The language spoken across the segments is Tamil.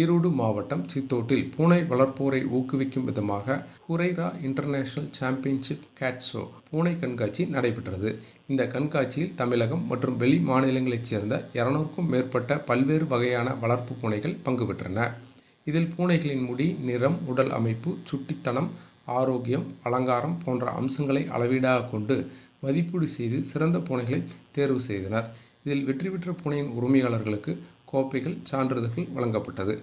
ஈரோடு மாவட்டம் சித்தோட்டில் பூனை வளர்ப்போரை ஊக்குவிக்கும் விதமாக ஹுரைரா இன்டர்நேஷனல் சாம்பியன்ஷிப் கேட்ஸோ பூனை கண்காட்சி நடைபெற்றது. இந்த கண்காட்சியில் தமிழகம் மற்றும் வெளி மாநிலங்களைச் சேர்ந்த இருநூறுக்கும் மேற்பட்ட பல்வேறு வகையான வளர்ப்பு பூனைகள் பங்கு பெற்றன. இதில் பூனைகளின் முடி நிறம் உடல் அமைப்பு சுட்டித்தனம் ஆரோக்கியம் அலங்காரம் போன்ற அம்சங்களை அளவீடாக கொண்டு மதிப்பீடு செய்து சிறந்த பூனைகளை தேர்வு செய்தனர். இதில் வெற்றி பெற்ற பூனையின் உரிமையாளர்களுக்கு கோப்பைகள் சான்றிதழ்கள் வழங்கப்பட்டது.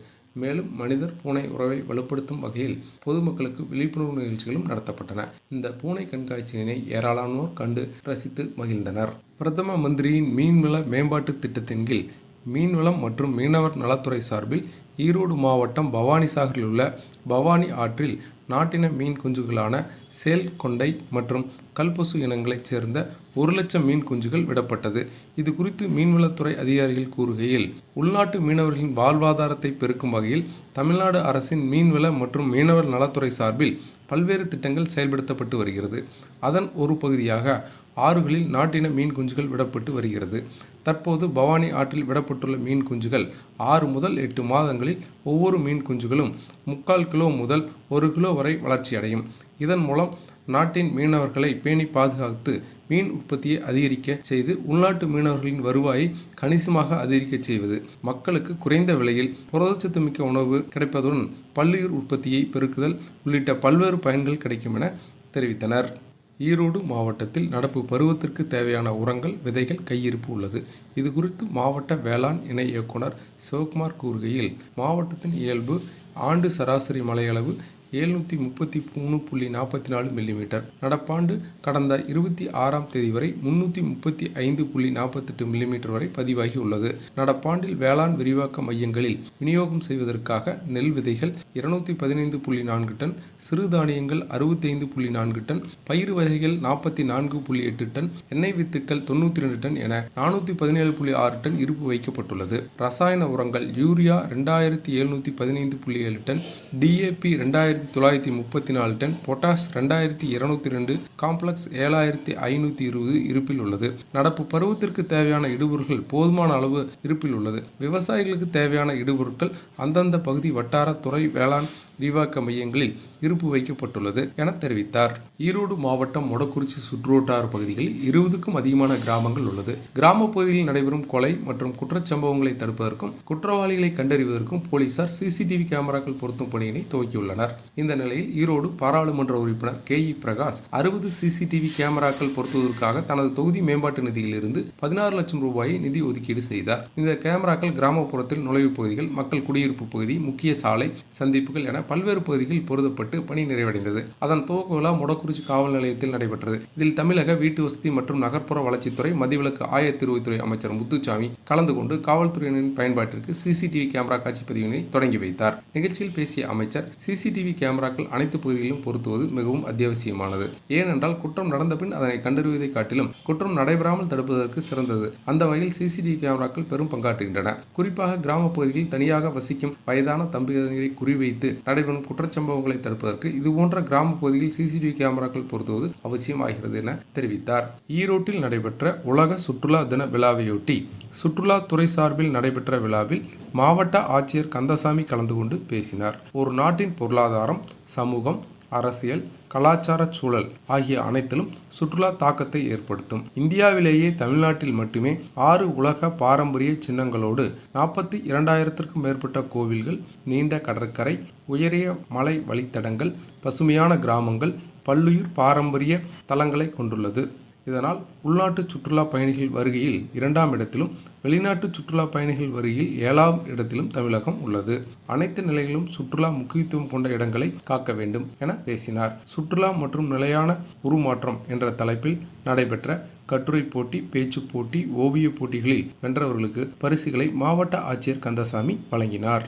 மேலும் மனிதர் பூனை உறவை வலுப்படுத்தும் வகையில் பொதுமக்களுக்கு விழிப்புணர்வு நிகழ்ச்சிகளும் நடத்தப்பட்டன. இந்த பூனை கண்காட்சியினை ஏராளமானோர் கண்டு ரசித்து மகிழ்ந்தனர். பிரதம மந்திரியின் மீன்வள மேம்பாட்டு திட்டத்தின் கீழ் மீன்வளம் மற்றும் மீனவர் நலத்துறை சார்பில் ஈரோடு மாவட்டம் பவானிசாகரில் உள்ள பவானி ஆற்றில் நாட்டின மீன் குஞ்சுகளான சேல் கொண்டை மற்றும் கல்பசு இனங்களைச் சேர்ந்த ஒரு லட்சம் மீன் குஞ்சுகள் விடப்பட்டது. இது குறித்து மீன்வளத்துறை அதிகாரிகள் கூறுகையில் உள்நாட்டு மீனவர்களின் வாழ்வாதாரத்தை பெருக்கும் வகையில் தமிழ்நாடு அரசின் மீன்வள மற்றும் மீனவர் நலத்துறை சார்பில் பல்வேறு திட்டங்கள் செயல்படுத்தப்பட்டு வருகிறது. அதன் ஒரு பகுதியாக ஆறுகளில் நாட்டின மீன் குஞ்சுகள் விடப்பட்டு வருகிறது. தற்போது பவானி ஆற்றில் விடப்பட்டுள்ள மீன் குஞ்சுகள் ஆறு முதல் எட்டு மாதங்களில் ஒவ்வொரு மீன் குஞ்சுகளும் முக்கால் கிலோ முதல் ஒரு கிலோ வரை வளர்ச்சி அடையும். இதன் மூலம் நாட்டின் மீனவர்களை பேணி பாதுகாத்து மீன் உற்பத்தியை அதிகரிக்க செய்து உள்நாட்டு மீனவர்களின் வருவாயை கணிசமாக அதிகரிக்க செய்வது. மக்களுக்கு குறைந்த விலையில் புரதச்சத்து மிக்க உணவு கிடைப்பதுடன் பல்லுயிர் உற்பத்தியை பெருக்குதல் உள்ளிட்ட பல்வேறு பயன்கள் கிடைக்கும் என தெரிவித்தனர். ஈரோடு மாவட்டத்தில் நடப்பு பருவத்திற்கு தேவையான உரங்கள் விதைகள் கையிருப்பு உள்ளது. இது குறித்து மாவட்ட வேளாண் இணை இயக்குனர் சிவகுமார் கூறுகையில் மாவட்டத்தின் இயல்பு ஆண்டு சராசரி மழையளவு எழுநூற்றி முப்பத்தி மூணு புள்ளி நாற்பத்தி நாலு மில்லிமீட்டர் நடப்பாண்டு கடந்த இருபத்தி ஆறாம் தேதி வரை முன்னூற்றி முப்பத்தி ஐந்து புள்ளி நாற்பத்தெட்டு மில்லிமீட்டர் வரை பதிவாகி உள்ளது. நடப்பாண்டில் வேளாண் விரிவாக்க மையங்களில் விநியோகம் செய்வதற்காக நெல் விதைகள் இருநூத்தி பதினைந்து புள்ளி நான்கு டன் சிறுதானியங்கள் அறுபத்தைந்து புள்ளி நான்கு டன் பயிர் வகைகள் நாற்பத்தி நான்கு புள்ளி எட்டு டன் எண்ணெய் வித்துக்கள் தொண்ணூற்றி ரெண்டு டன் என நானூற்றி பதினேழு புள்ளி ஆறு டன் இருப்பு வைக்கப்பட்டுள்ளது. ரசாயன உரங்கள் யூரியா ரெண்டாயிரத்தி எழுநூற்றி பதினைந்து புள்ளி ஏழு டன் டிஏபி ரெண்டாயிரத்தி தொள்ளாயிரத்தி முப்பத்தி நாலு டன் பொட்டாஷ் ரெண்டாயிரத்தி இருநூத்தி ரெண்டு காம்ப்ளெக்ஸ் ஏழாயிரத்தி ஐநூற்றி இருபது இருப்பில் உள்ளது. நடப்பு பருவத்திற்கு தேவையான இடுபொருட்கள் போதுமான அளவு இருப்பில் உள்ளது. விவசாயிகளுக்கு தேவையான இடுபொருட்கள் அந்தந்த பகுதி வட்டார துறை வேளாண் விரிவாக்க மையங்களில் இருப்பு வைக்கப்பட்டுள்ளது என தெரிவித்தார். ஈரோடு மாவட்டம் மொடக்குறிச்சி சுற்றுவட்டார பகுதிகளில் இருபதுக்கும் அதிகமான கிராமங்கள் உள்ளது. கிராம பகுதியில் நடைபெறும் கொலை மற்றும் குற்றச்சம்பவங்களை தடுப்பதற்கும் குற்றவாளிகளை கண்டறிவதற்கும் போலீசார் சிசிடிவி கேமராக்கள் பொருத்தும் பணியினை துவக்கியுள்ளனர். இந்த நிலையில் ஈரோடு பாராளுமன்ற உறுப்பினர் கே இ பிரகாஷ் அறுபது சிசிடிவி கேமராக்கள் பொருத்துவதற்காக தனது தொகுதி மேம்பாட்டு நிதியிலிருந்து பதினாறு லட்சம் ரூபாயை நிதி ஒதுக்கீடு செய்தார். இந்த கேமராக்கள் கிராமப்புறத்தில் நுழைவு பகுதிகள் மக்கள் குடியிருப்பு பகுதி முக்கிய சாலை சந்திப்புகள் என பல்வேறு பகுதிகளில் பொருதப்பட்டு பணி நிறைவடைந்தது. அதன் துவக்க விழா மொடக்குறிச்சி காவல் நிலையத்தில் நடைபெற்றது. இதில் தமிழக வீட்டு வசதி மற்றும் நகர்ப்புற வளர்ச்சித்துறை மதிவிலக்கு ஆயத்திருவுத்துறை அமைச்சர் முத்துச்சாமி கலந்து கொண்டு காவல்துறையினரின் பயன்பாட்டிற்கு சிசிடிவி கேமரா காட்சி பதிவினை தொடங்கி வைத்தார். நிகழ்ச்சியில் பேசிய அமைச்சர் சிசிடிவி கேமராக்கள் அனைத்து பகுதிகளிலும் பொருத்துவது மிகவும் அத்தியாவசியமானது. ஏனென்றால் குற்றம் நடந்த பின் அதனை கண்டறிவதை காட்டிலும் குற்றம் நடைபெறாமல் தடுப்பதற்கு சிறந்தது. அந்த வகையில் சிசிடிவி கேமராக்கள் பெரும் பங்காற்றுகின்றன. குறிப்பாக கிராம பகுதியில் தனியாக வசிக்கும் வயதான தம்பதியினரை குறிவைத்து நடைபெறும் குற்றச்சம்பவங்களை தடுப்பதற்கு இதுபோன்ற கிராம பகுதியில் சிசிடிவி கேமராக்கள் பொருத்துவது அவசியமாகிறது என தெரிவித்தார். ஈரோட்டில் நடைபெற்ற உலக சுற்றுலா தின விழாவையொட்டி சுற்றுலாத்துறை சார்பில் நடைபெற்ற விழாவில் மாவட்ட ஆட்சியர் கந்தசாமி கலந்து கொண்டு பேசினார். ஒரு நாட்டின் பொருளாதாரம் சமூகம் அரசியல் கலாச்சார சூழல் ஆகிய அனைத்திலும் சுற்றுலா தாக்கத்தை ஏற்படுத்தும். இந்தியாவிலேயே தமிழ்நாட்டில் மட்டுமே ஆறு உலக பாரம்பரிய சின்னங்களோடு நாற்பத்தி இரண்டாயிரத்திற்கும் மேற்பட்ட கோவில்கள் நீண்ட கடற்கரை உயரிய மலை வழித்தடங்கள் பசுமையான கிராமங்கள் பல்லுயிர் பாரம்பரிய தலங்களை கொண்டுள்ளது. இதனால் உள்நாட்டு சுற்றுலா பயணிகள் வருகையில் இரண்டாம் இடத்திலும் வெளிநாட்டு சுற்றுலா பயணிகள் வருகையில் ஏழாம் இடத்திலும் தமிழகம் உள்ளது. அனைத்து நிலைகளிலும் சுற்றுலா முக்கியத்துவம் கொண்ட இடங்களை காக்க வேண்டும் என பேசினார். சுற்றுலா மற்றும் நிலையான உருமாற்றம் என்ற தலைப்பில் நடைபெற்ற கட்டுரை போட்டி பேச்சு போட்டி ஓவிய போட்டிகளில் வென்றவர்களுக்கு பரிசுகளை மாவட்ட ஆட்சியர் கந்தசாமி வழங்கினார்.